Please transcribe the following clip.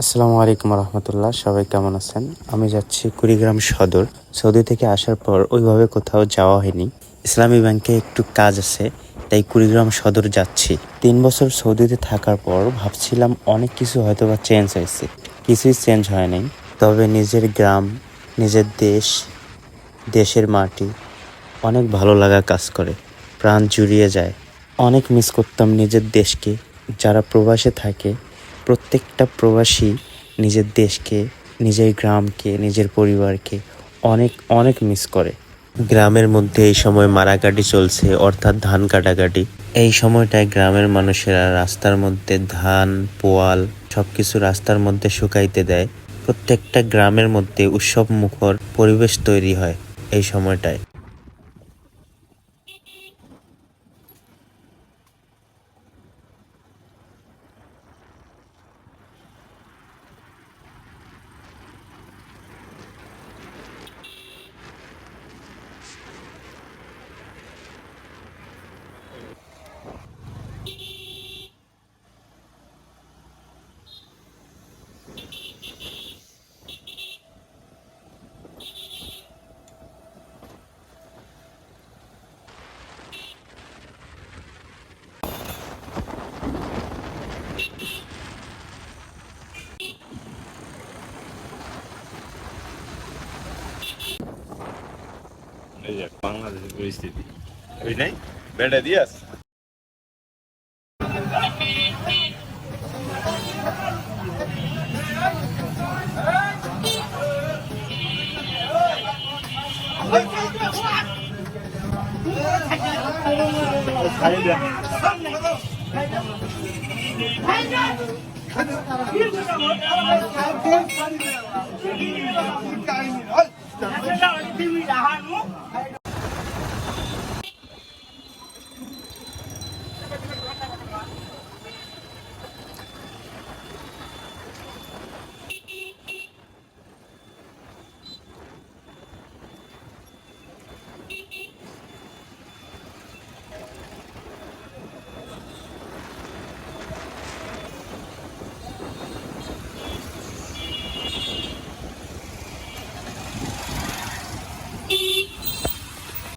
আসসালামু আলাইকুম রহমতুল্লাহ, সবাই কেমন আছেন? আমি যাচ্ছি কুড়িগ্রাম সদর। সৌদি থেকে আসার পর ওইভাবে কোথাও যাওয়া হয়নি। ইসলামী ব্যাংকে একটু কাজ আছে, তাই কুড়িগ্রাম সদর যাচ্ছি। তিন বছর সৌদিতে থাকার পর ভাবছিলাম অনেক কিছু হয়তো বা চেঞ্জ হয়েছে। কিছুই চেঞ্জ হয় নাই। তবে নিজের গ্রাম, নিজের দেশ, দেশের মাটি অনেক ভালো লাগা কাজ করে। প্রাণ জুড়িয়ে যায়। অনেক মিস করতাম নিজের দেশকে। যারা প্রবাসে থাকে, প্রত্যেকটা প্রবাসী নিজের দেশকে, নিজের গ্রামকে, নিজের পরিবারকে অনেক অনেক মিস করে। গ্রামের মধ্যে এই সময় মারাকাটি চলছে, অর্থাৎ ধান কাটাকাটি। এই সময়টায় গ্রামের মানুষেরা রাস্তার মধ্যে ধান, পোয়াল সবকিছু রাস্তার মধ্যে শুকাইতে দেয়। প্রত্যেকটা গ্রামের মধ্যে উৎসব মুখর পরিবেশ তৈরি হয় এই সময়টায়। এই যে বাংলাদেশের পরিস্থিতি বুঝি নাই বেটা দিয়াস.